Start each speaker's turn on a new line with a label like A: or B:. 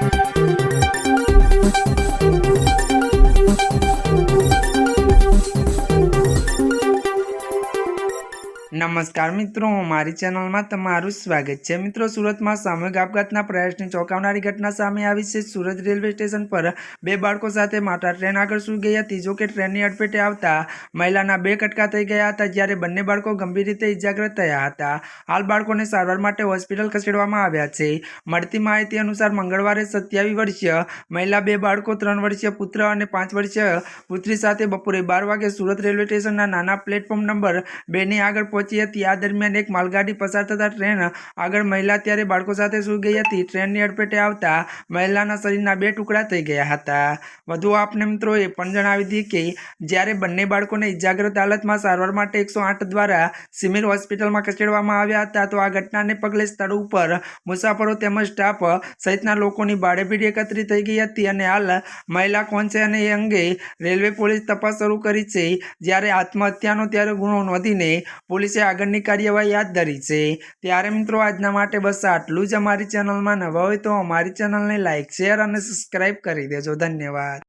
A: Thank you. નમસ્કાર મિત્રો, મારી ચેનલમાં તમારું સ્વાગત છે. મિત્રો, સુરતમાં સામૂહિક આપઘાતના પ્રયાસની ચોંકાવનારી ઘટના સામે આવી છે. સુરત રેલવે સ્ટેશન પર બે બાળકો સાથે માતા ટ્રેન આગળ સૂઈ ગઈ હતી જો કે ટ્રેનની અડફેટે આવતા મહિલાના બે કટકા થઈ ગયા હતા, જ્યારે બંને બાળકો ગંભીર રીતે ઇજાગ્રસ્ત થયા હતા. હાલ બાળકોને સારવાર માટે હોસ્પિટલ ખસેડવામાં આવ્યા છે. મળતી માહિતી અનુસાર મંગળવારે સત્યાવીસ વર્ષીય મહિલા, બે બાળકો, ત્રણ વર્ષીય પુત્ર અને પાંચ વર્ષીય પુત્રી સાથે બપોરે બાર વાગે સુરત રેલવે સ્ટેશનના નાના પ્લેટફોર્મ નંબર બેની આગળ પહોંચી હતી. આ દરમિયાન એક માલગાડી પસાર થતા ટ્રેન આગળ મહિલા ત્યારે બાળકો સાથે સૂઈ ગઈ હતી. ટ્રેનની અડપેટે આવતા મહિલાના શરીરના બે ટુકડા થઈ ગયા હતા. વધુ આપને મિત્રોએ પણ જણાવી હતી કે જ્યારે બંને બાળકોને ઇજાગ્રસ્ત હાલતમાં સારવાર માટે એકસો દ્વારા સિવિલ હોસ્પિટલમાં ખસેડવામાં આવ્યા હતા, તો આ ઘટનાને પગલે સ્થળ ઉપર મુસાફરો તેમજ સ્ટાફ સહિતના લોકોની ભાડેભીડ એકત્રિત થઈ ગઈ હતી અને હાલ મહિલા કોણ છે અને એ અંગે રેલવે પોલીસ તપાસ શરૂ કરી છે. જ્યારે આત્મહત્યાનો ત્યારે ગુનો નોંધીને પોલીસે આગળની કાર્યવાહી હાથ ધરી છે. ત્યારે મિત્રો, આજના માટે બસ આટલું જ. અમારી ચેનલમાં નવા હોય તો અમારી ચેનલને લાઇક શેર અને સબસ્ક્રાઈબ કરી દેજો. ધન્યવાદ.